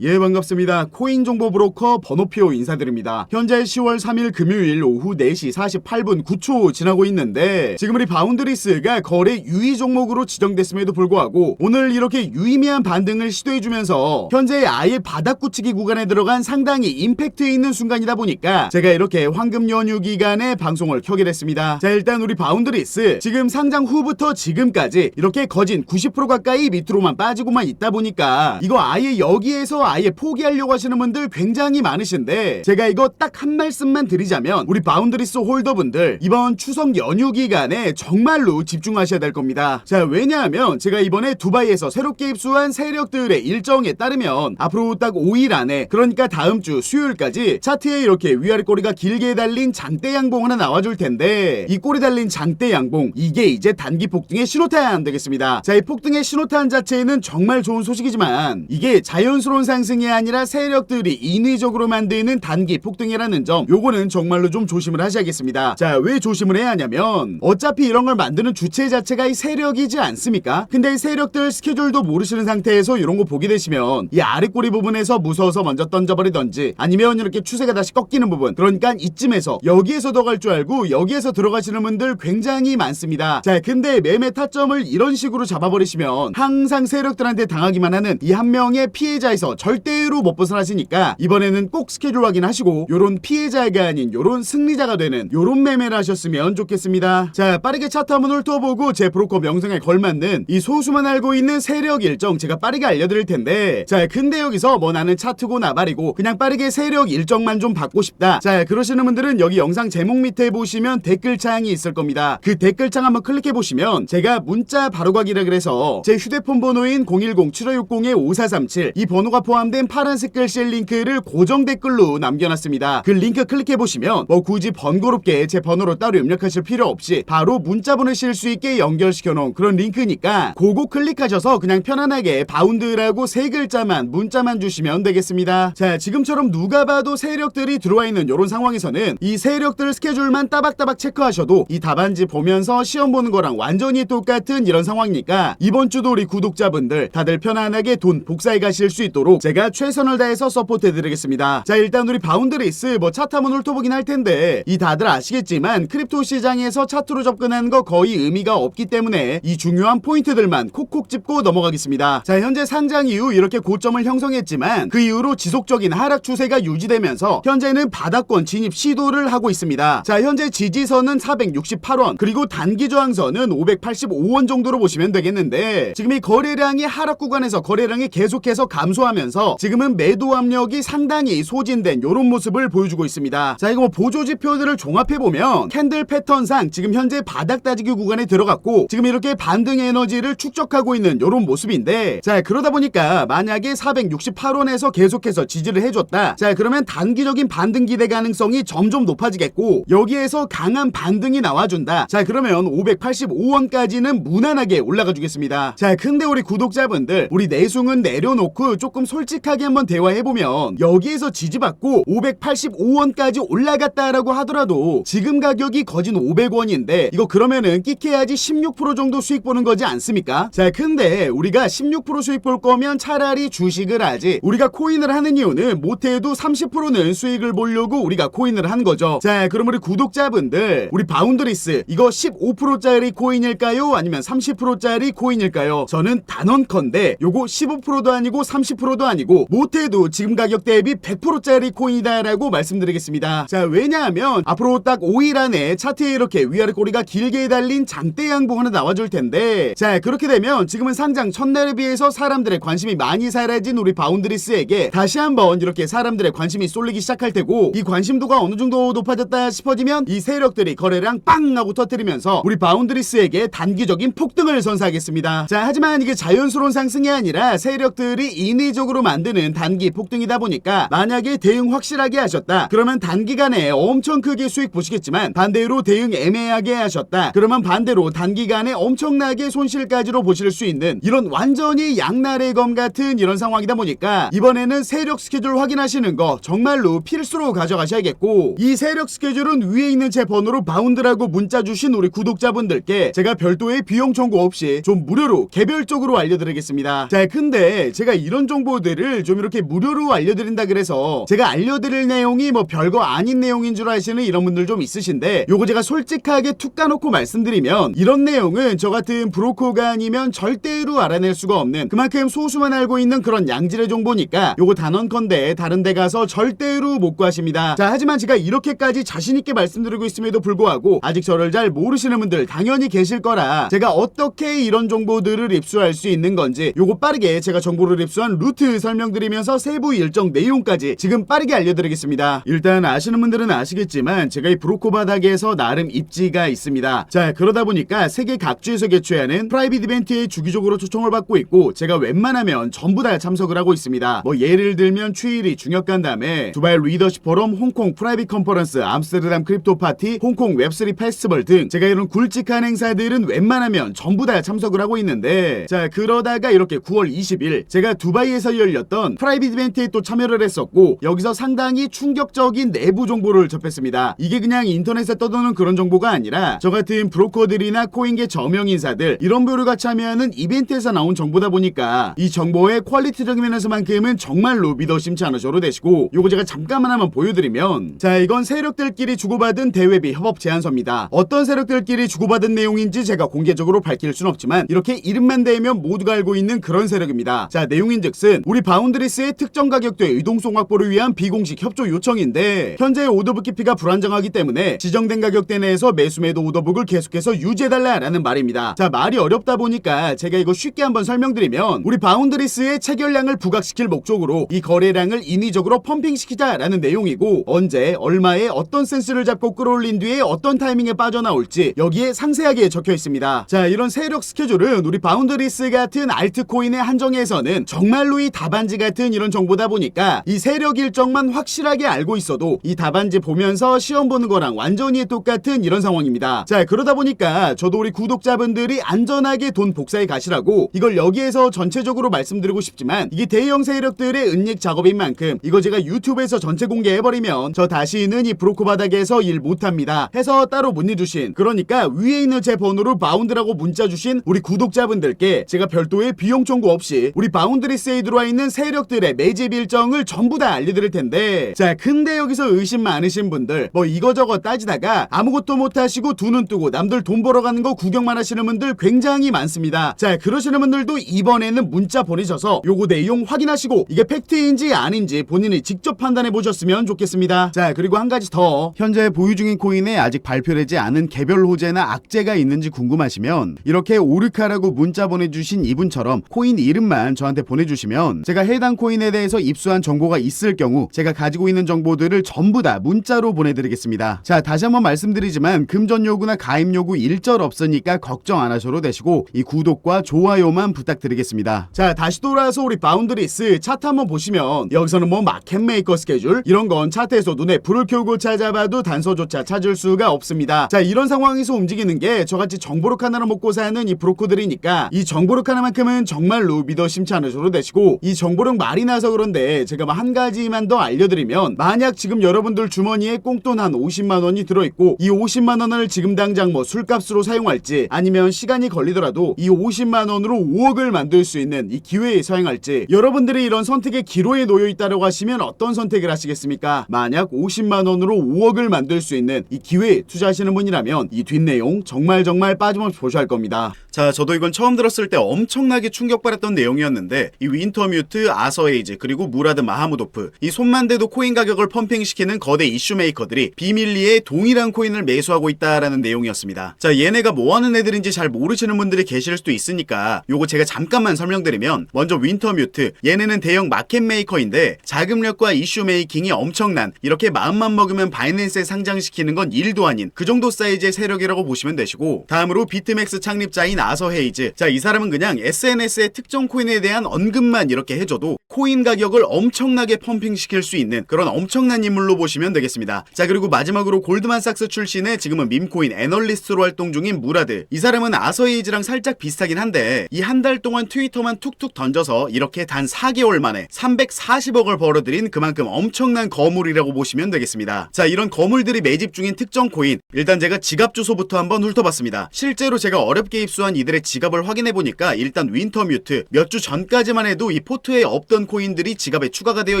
예 반갑습니다. 코인 정보 브로커 번호표 인사드립니다. 현재 10월 3일 금요일 오후 4시 48분 9초 지나고 있는데 지금 우리 바운드리스가 거래 유의 종목으로 지정됐음에도 불구하고 오늘 이렇게 유의미한 반등을 시도해주면서 현재 아예 바닥구치기 구간에 들어간 상당히 임팩트 있는 순간이다 보니까 제가 이렇게 황금 연휴 기간에 방송을 켜게 됐습니다. 자 일단 우리 바운드리스 지금 상장 후부터 지금까지 이렇게 거진 90% 가까이 밑으로만 빠지고만 있다 보니까 이거 아예 여기에서 아예 포기하려고 하시는 분들 굉장히 많으신데 제가 이거 딱 한 말씀만 드리자면 우리 바운드리스 홀더분들 이번 추석 연휴 기간에 정말로 집중하셔야 될 겁니다. 자 왜냐하면 제가 이번에 두바이에서 새롭게 입수한 세력들의 일정에 따르면 앞으로 딱 5일 안에 그러니까 다음 주 수요일까지 차트에 이렇게 위아래 꼬리가 길게 달린 장대 양봉 하나 나와줄 텐데 이 꼬리 달린 장대 양봉 이게 이제 단기 폭등의 신호탄 되겠습니다. 자 이 폭등의 신호탄 자체는 정말 좋은 소식이지만 이게 자연스러운 상 승이 아니라 세력들이 인위적으로 만드는 단기 폭등이라는 점 요거는 정말로 좀 조심을 하셔야겠습니다. 자 왜 조심을 해야 하냐면 어차피 이런 걸 만드는 주체 자체가 이 세력이지 않습니까? 근데 이 세력들 스케줄도 모르시는 상태에서 이런 거 보게 되시면 이 아래 꼬리 부분에서 무서워서 먼저 던져버리던지 아니면 이렇게 추세가 다시 꺾이는 부분 그러니까 이쯤에서 여기에서 더 갈 줄 알고 여기에서 들어가시는 분들 굉장히 많습니다. 자 근데 매매 타점을 이런 식으로 잡아버리시면 항상 세력들한테 당하기만 하는 이 한 명의 피해자에서 절대로 못 벗어나시니까 이번에는 꼭 스케줄 확인하시고 요런 피해자가 아닌 요런 승리자가 되는 요런 매매를 하셨으면 좋겠습니다. 자 빠르게 차트 한번 훑어보고 제 브로커 명성에 걸맞는 이 소수만 알고 있는 세력 일정 제가 빠르게 알려드릴 텐데 자 근데 여기서 뭐 나는 차트고 나발이고 그냥 빠르게 세력 일정만 좀 받고 싶다. 자 그러시는 분들은 여기 영상 제목 밑에 보시면 댓글창이 있을 겁니다. 그 댓글창 한번 클릭해 보시면 제가 문자 바로가기라 그래서 제 휴대폰 번호인 010-7560-5437 이 번호가 포함 된 파란색 글씨 링크를 고정 댓글로 남겨놨습니다. 그 링크 클릭해 보시면 뭐 굳이 번거롭게 제 번호로 따로 입력하실 필요 없이 바로 문자 보내실 수 있게 연결시켜 놓은 그런 링크니까 그거 클릭하셔서 그냥 편안하게 바운드라고 세 글자만 문자만 주시면 되겠습니다. 자 지금처럼 누가 봐도 세력들이 들어와 있는 이런 상황에서는 이 세력들 스케줄만 따박따박 체크하셔도 이 답안지 보면서 시험 보는 거랑 완전히 똑같은 이런 상황이니까 이번 주도 우리 구독자분들 다들 편안하게 돈 복사해 가실 수 있도록 제가 최선을 다해서 서포트 해드리겠습니다. 자 일단 우리 바운드레이스 뭐 한번 훑어보긴 할 텐데 이 다들 아시겠지만 크립토 시장에서 차트로 접근하는 거 거의 의미가 없기 때문에 이 중요한 포인트들만 콕콕 짚고 넘어가겠습니다. 자 현재 상장 이후 이렇게 고점을 형성했지만 그 이후로 지속적인 하락 추세가 유지되면서 현재는 바닥권 진입 시도를 하고 있습니다. 자 현재 지지선은 468원 그리고 단기 저항선은 585원 정도로 보시면 되겠는데 지금 이 거래량이 하락 구간에서 거래량이 계속해서 감소하면서 지금은 매도 압력이 상당히 소진된 이런 모습을 보여주고 있습니다. 자 이거 뭐 보조 지표들을 종합해 보면 캔들 패턴상 지금 현재 바닥 따지기 구간에 들어갔고 지금 이렇게 반등 에너지를 축적하고 있는 이런 모습인데 자 그러다 보니까 만약에 468원에서 계속해서 지지를 해줬다. 자 그러면 단기적인 반등 기대 가능성이 점점 높아지겠고 여기에서 강한 반등이 나와준다. 자 그러면 585원까지는 무난하게 올라가 주겠습니다. 자 근데 우리 구독자분들 우리 내숭은 내려놓고 조금 솔 직하게 한번 대화해보면 여기에서 지지받고 585원까지 올라갔다라고 하더라도 지금 가격이 거진 500원인데 이거 그러면은 끼케야지 16% 정도 수익 보는 거지 않습니까? 자 근데 우리가 16% 수익 볼 거면 차라리 주식을 하지 우리가 코인을 하는 이유는 못해도 30%는 수익을 보려고 우리가 코인을 한 거죠. 자 그럼 우리 구독자분들 우리 바운드리스 이거 15%짜리 코인일까요? 아니면 30%짜리 코인일까요? 저는 단언컨대 요거 15%도 아니고 30%도 아니고 못해도 지금 가격 대비 100%짜리 코인이다라고 말씀드리겠습니다. 자 왜냐하면 앞으로 딱 5일 안에 차트에 이렇게 위아래 꼬리가 길게 달린 장대 양봉 하나 나와줄 텐데 자 그렇게 되면 지금은 상장 첫날에 비해서 사람들의 관심이 많이 사라진 우리 바운드리스에게 다시 한번 이렇게 사람들의 관심이 쏠리기 시작할 테고 이 관심도가 어느 정도 높아졌다 싶어지면 이 세력들이 거래량 빵 하고 터뜨리면서 우리 바운드리스에게 단기적인 폭등을 선사하겠습니다. 자 하지만 이게 자연스러운 상승이 아니라 세력들이 인위적으로 만드는 단기 폭등이다 보니까 만약에 대응 확실하게 하셨다. 그러면 단기간에 엄청 크게 수익 보시겠지만 반대로 대응 애매하게 하셨다. 그러면 반대로 단기간에 엄청나게 손실까지로 보실 수 있는 이런 완전히 양날의 검 같은 이런 상황이다 보니까 이번에는 세력 스케줄 확인하시는 거 정말로 필수로 가져가셔야겠고 이 세력 스케줄은 위에 있는 제 번호로 바운드라고 문자 주신 우리 구독자분들께 제가 별도의 비용 청구 없이 좀 무료로 개별적으로 알려드리겠습니다. 자 근데 제가 이런 정보들 정보들을 좀 이렇게 무료로 알려드린다 그래서 제가 알려드릴 내용이 뭐 별거 아닌 내용인 줄 아시는 이런 분들 좀 있으신데 요거 제가 솔직하게 툭 까놓고 말씀드리면 이런 내용은 저 같은 브로커가 아니면 절대로 알아낼 수가 없는 그만큼 소수만 알고 있는 그런 양질의 정보니까 요거 단언컨대 다른 데 가서 절대로 못 구하십니다. 자 하지만 제가 이렇게까지 자신있게 말씀드리고 있음에도 불구하고 아직 저를 잘 모르시는 분들 당연히 계실 거라 제가 어떻게 이런 정보들을 입수할 수 있는 건지 요거 빠르게 제가 정보를 입수한 루트 설명드리면서 세부 일정 내용까지 지금 빠르게 알려드리겠습니다. 일단 아시는 분들은 아시겠지만 제가 이 브로커 바닥에서 나름 입지가 있습니다. 자 그러다 보니까 세계 각주에서 개최하는 프라이빗 이벤트에 주기적으로 초청을 받고 있고 제가 웬만하면 전부 다 참석을 하고 있습니다. 뭐 예를 들면 추일이 중역 간 다음에 두바이 리더십 포럼, 홍콩 프라이빗 컨퍼런스, 암스테르담 크립토 파티, 홍콩 웹3 페스티벌 등 제가 이런 굵직한 행사들은 웬만하면 전부 다 참석을 하고 있는데 자 그러다가 이렇게 9월 20일 제가 두바이에서 열 렸던 프라이빗 이벤트에 또 참여를 했었고 여기서 상당히 충격적인 내부 정보를 접했습니다. 이게 그냥 인터넷에 떠도는 그런 정보가 아니라 저 같은 브로커들이나 코인계 저명 인사들 이런 부류가 참여하는 이벤트에서 나온 정보다 보니까 이 정보의 퀄리티적인 면에서만큼은 정말로 믿어 심지 않으셔도 되시고 요거 제가 잠깐만 한번 보여드리면 자 이건 세력들끼리 주고받은 대외비 협업 제안서입니다. 어떤 세력들끼리 주고받은 내용인지 제가 공개적으로 밝힐 순 없지만 이렇게 이름만 대면 모두가 알고 있는 그런 세력입니다. 자 내용인즉슨 우리 바운드리스의 특정 가격대 유동성 확보를 위한 비공식 협조 요청인데 현재 오더북 깊이가 불안정하기 때문에 지정된 가격대 내에서 매수 매도 오더북을 계속해서 유지해달라라는 말입니다. 자 말이 어렵다 보니까 제가 이거 쉽게 한번 설명드리면 우리 바운드리스의 체결량을 부각시킬 목적으로 이 거래량을 인위적으로 펌핑시키자라는 내용이고 언제 얼마에 어떤 센스를 잡고 끌어올린 뒤에 어떤 타이밍에 빠져나올지 여기에 상세하게 적혀 있습니다. 자 이런 세력 스케줄은 우리 바운드리스 같은 알트코인의 한정에서는 정말로 이 답안지 같은 이런 정보다 보니까 이 세력 일정만 확실하게 알고 있어도 이 답안지 보면서 시험 보는 거랑 완전히 똑같은 이런 상황입니다. 자 그러다 보니까 저도 우리 구독자분들이 안전하게 돈 복사해 가시라고 이걸 여기에서 전체적으로 말씀드리고 싶지만 이게 대형 세력들의 은닉 작업인 만큼 이거 제가 유튜브에서 전체 공개해버리면 저 다시는 이 브로커 바닥에서 일 못합니다. 해서 따로 문의 주신 그러니까 위에 있는 제 번호로 바운드라고 문자 주신 우리 구독자분들께 제가 별도의 비용 청구 없이 우리 바운드리스에 들어와 있는 세력들의 매집 일정을 전부 다 알려드릴 텐데 자 근데 여기서 의심 많으신 분들 뭐 이거저거 따지다가 아무것도 못하시고 두 눈 뜨고 남들 돈 벌어가는 거 구경만 하시는 분들 굉장히 많습니다. 자 그러시는 분들도 이번에는 문자 보내셔서 요거 내용 확인하시고 이게 팩트인지 아닌지 본인이 직접 판단해 보셨으면 좋겠습니다. 자 그리고 한 가지 더 현재 보유 중인 코인에 아직 발표되지 않은 개별 호재나 악재가 있는지 궁금하시면 이렇게 오르카라고 문자 보내주신 이분처럼 코인 이름만 저한테 보내주시면 제가 해당 코인에 대해서 입수한 정보가 있을 경우 제가 가지고 있는 정보들을 전부 다 문자로 보내드리겠습니다. 자 다시 한번 말씀드리지만 금전 요구나 가입 요구 일절 없으니까 걱정 안 하셔도 되시고 이 구독과 좋아요만 부탁드리겠습니다. 자 다시 돌아와서 우리 바운드리스 차트 한번 보시면 여기서는 뭐 마켓 메이커 스케줄 이런 건 차트에서 눈에 불을 켜고 찾아봐도 단서조차 찾을 수가 없습니다. 자 이런 상황에서 움직이는 게 저같이 정보력 하나를 먹고 사는 이 브로커들이니까 이 정보력 하나만큼은 정말로 믿어 심지 않으셔도 되시고 이 정보력 말이 나서 그런데 제가 뭐한 가지만 더 알려드리면 만약 지금 여러분들 주머니에 꽁돈 한 50만 원이 들어있고 이 50만 원을 지금 당장 뭐 술값으로 사용할지 아니면 시간이 걸리더라도 이 50만 원으로 5억을 만들 수 있는 이 기회에 사용할지 여러분들이 이런 선택의 기로에 놓여 있다고 하시면 어떤 선택을 하시겠습니까? 만약 50만 원으로 5억을 만들 수 있는 이 기회에 투자하시는 분이라면 이 뒷내용 정말 정말 빠짐없이 보셔야 할 겁니다. 자, 저도 이건 처음 들었을 때 엄청나게 충격받았던 내용이었는데 이 윈터뮤 트, 아서에이즈 그리고 무라드 마하무도프. 이 손만 대도 코인 가격을 펌핑시키는 거대 이슈 메이커들이 비밀리에 동일한 코인을 매수하고 있다라는 내용이었습니다. 자, 얘네가 뭐 하는 애들인지 잘 모르시는 분들이 계실 수도 있으니까 요거 제가 잠깐만 설명드리면 먼저 윈터뮤트. 얘네는 대형 마켓 메이커인데 자금력과 이슈 메이킹이 엄청난 이렇게 마음만 먹으면 바이낸스에 상장시키는 건 일도 아닌 그 정도 사이즈의 세력이라고 보시면 되시고 다음으로 비트맥스 창립자인 아서 헤이즈. 자 이 사람은 그냥 SNS의 특정 코인에 대한 언급만 이렇게 해줘도 코인 가격을 엄청나게 펌핑시킬 수 있는 그런 엄청난 인물로 보시면 되겠습니다. 자 그리고 마지막으로 골드만삭스 출신의 지금은 밈코인 애널리스트로 활동 중인 무라드 이 사람은 아서에이즈랑 살짝 비슷하긴 한데 이 한 달 동안 트위터만 툭툭 던져서 이렇게 단 4개월 만에 340억을 벌어들인 그만큼 엄청난 거물이라고 보시면 되겠습니다. 자 이런 거물들이 매집 중인 특정 코인 일단 제가 지갑 주소부터 한번 훑어봤습니다. 실제로 제가 어렵게 입수한 이들의 지갑을 확인해 보니까 일단 윈터뮤트 몇 주 전까지만 해도 이 포 트에 없던 코인들이 지갑에 추가가 되어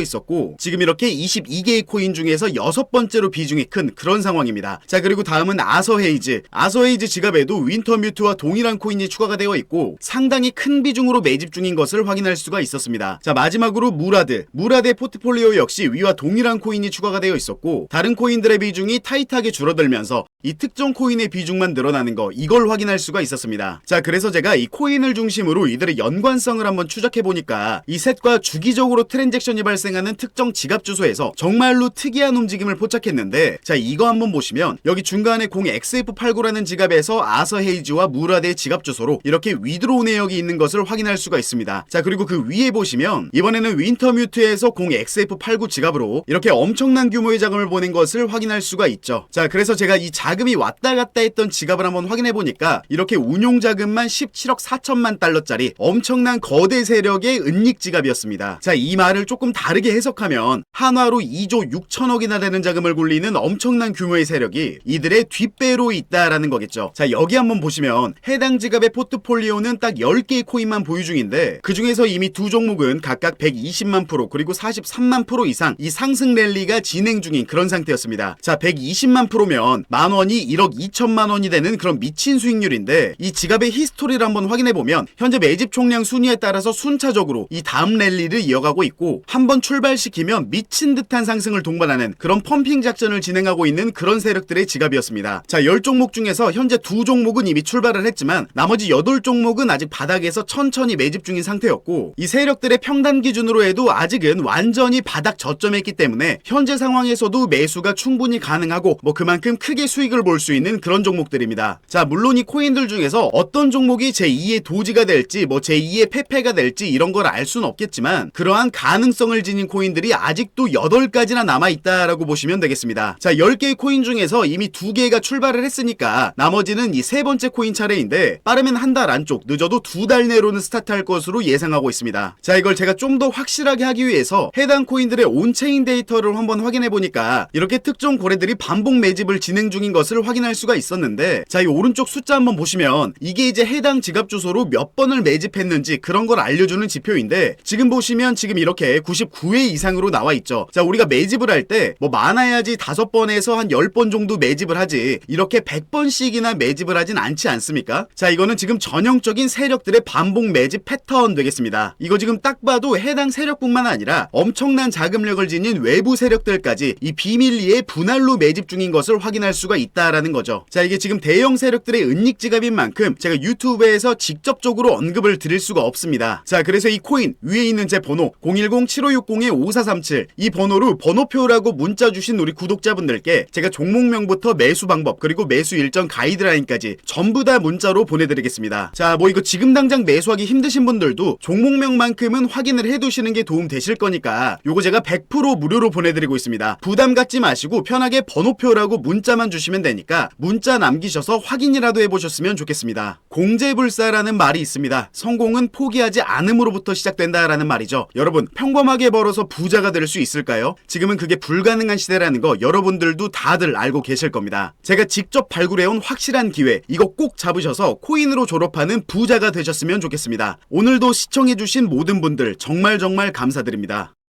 있었고 지금 이렇게 22개의 코인 중에서 여섯 번째로 비중이 큰 그런 상황입니다. 자 그리고 다음은 아서 헤이즈. 아서 헤이즈 지갑에도 윈터 뮤트와 동일한 코인이 추가가 되어 있고 상당히 큰 비중으로 매집 중인 것을 확인할 수가 있었습니다. 자 마지막으로 무라드. 무라드의 포트폴리오 역시 위와 동일한 코인이 추가가 되어 있었고 다른 코인들의 비중이 타이트하게 줄어들면서 이 특정 코인의 비중만 늘어나는 거 이걸 확인할 수가 있었습니다. 자 그래서 제가 이 코인을 중심으로 이들의 연관성을 한번 추적해 보니까 이 셋과 주기적으로 트랜잭션이 발생하는 특정 지갑 주소에서 정말로 특이한 움직임을 포착했는데 자 이거 한번 보시면 여기 중간에 0XF89라는 지갑에서 아서 헤이즈와 무라드의 지갑 주소로 이렇게 위드로우 내역이 있는 것을 확인할 수가 있습니다. 자 그리고 그 위에 보시면 이번에는 윈터뮤트에서 0XF89 지갑으로 이렇게 엄청난 규모의 자금을 보낸 것을 확인할 수가 있죠. 자 그래서 제가 이 자금이 왔다 갔다 했던 지갑을 한번 확인해 보니까 이렇게 운용 자금만 17억 4천만 달러짜리 엄청난 거대 세력의 은닉 지갑이었습니다. 자 이 말을 조금 다르게 해석하면 한화로 2조 6천억이나 되는 자금을 굴리는 엄청난 규모의 세력이 이들의 뒷배로 있다라는 거겠죠. 자 여기 한번 보시면 해당 지갑의 포트폴리오는 딱 10개의 코인만 보유 중인데 그 중에서 이미 두 종목은 각각 120만 프로 그리고 43만 프로 이상 이 상승 랠리가 진행 중인 그런 상태였습니다. 자 120만 프로면 만 원이 1억 2천만 원이 되는 그런 미친 수익률인데 이 지갑의 히스토리를 한번 확인해 보면 현재 매집 총량 순위에 따라서 순차적으로 이 다음 랠리를 이어가고 있고 한번 출발시키면 미친 듯한 상승을 동반하는 그런 펌핑 작전을 진행하고 있는 그런 세력들의 지갑이었습니다. 자 10종목 중에서 현재 두 종목은 이미 출발을 했지만 나머지 8종목은 아직 바닥에서 천천히 매집 중인 상태였고 이 세력들의 평단 기준으로 해도 아직은 완전히 바닥 저점에 있기 때문에 현재 상황에서도 매수가 충분히 가능하고 뭐 그만큼 크게 수익을 볼 수 있는 그런 종목들입니다. 자 물론 이 코인들 중에서 어떤 종목이 제2의 도지가 될지 뭐 제2의 페페가 될지 이런 걸 알 수는 없겠지만 그러한 가능성을 지닌 코인들이 아직도 8가지나 남아 있다라고 보시면 되겠습니다. 자 10개의 코인 중에서 이미 2개가 출발을 했으니까 나머지는 이 세 번째 코인 차례인데 빠르면 한 달 안쪽 늦어도 두 달 내로는 스타트할 것으로 예상하고 있습니다. 자 이걸 제가 좀 더 확실하게 하기 위해서 해당 코인들의 온체인 데이터를 한번 확인해 보니까 이렇게 특정 고래들이 반복 매집을 진행 중인 것을 확인할 수가 있었는데 자 이 오른쪽 숫자 한번 보시면 이게 이제 해당 지갑 주소로 몇 번을 매집했는지 그런 걸 알려주는 지표인데 지금 보시면 지금 이렇게 99회 이상으로 나와 있죠. 자 우리가 매집을 할 때 뭐 많아야지 다섯 번에서 한 10번 정도 매집을 하지 이렇게 100번씩이나 매집을 하진 않지 않습니까? 자 이거는 지금 전형적인 세력들의 반복 매집 패턴 되겠습니다. 이거 지금 딱 봐도 해당 세력뿐만 아니라 엄청난 자금력을 지닌 외부 세력들까지 이 비밀리에 분할로 매집 중인 것을 확인할 수가 있다라는 거죠. 자 이게 지금 대형 세력들의 은닉 지갑인 만큼 제가 유튜브에서 직접적으로 언급을 드릴 수가 없습니다. 자 그래서 이 코인 위에 있는 제 번호 010-7560-5437 이 번호로 번호표라고 문자 주신 우리 구독자분들께 제가 종목명부터 매수 방법 그리고 매수 일정 가이드라인까지 전부 다 문자로 보내드리겠습니다. 자 뭐 이거 지금 당장 매수하기 힘드신 분들도 종목명만큼은 확인을 해두시는 게 도움 되실 거니까 요거 제가 100% 무료로 보내드리고 있습니다. 부담 갖지 마시고 편하게 번호표라고 문자만 주시면 되니까 문자 남기셔서 확인이라도 해보셨으면 좋겠습니다. 공제불사라는 말이 있습니다. 성공은 포기하지 않음으로부터 시작된다라는 말이죠. 여러분 평범하게 벌어서 부자가 될 수 있을까요? 지금은 그게 불가능한 시대라는 거 여러분들도 다들 알고 계실 겁니다. 제가 직접 발굴해온 확실한 기회 이거 꼭 잡으셔서 코인으로 졸업하는 부자가 되셨으면 좋겠습니다. 오늘도 시청해주신 모든 분들 정말 정말 감사드립니다.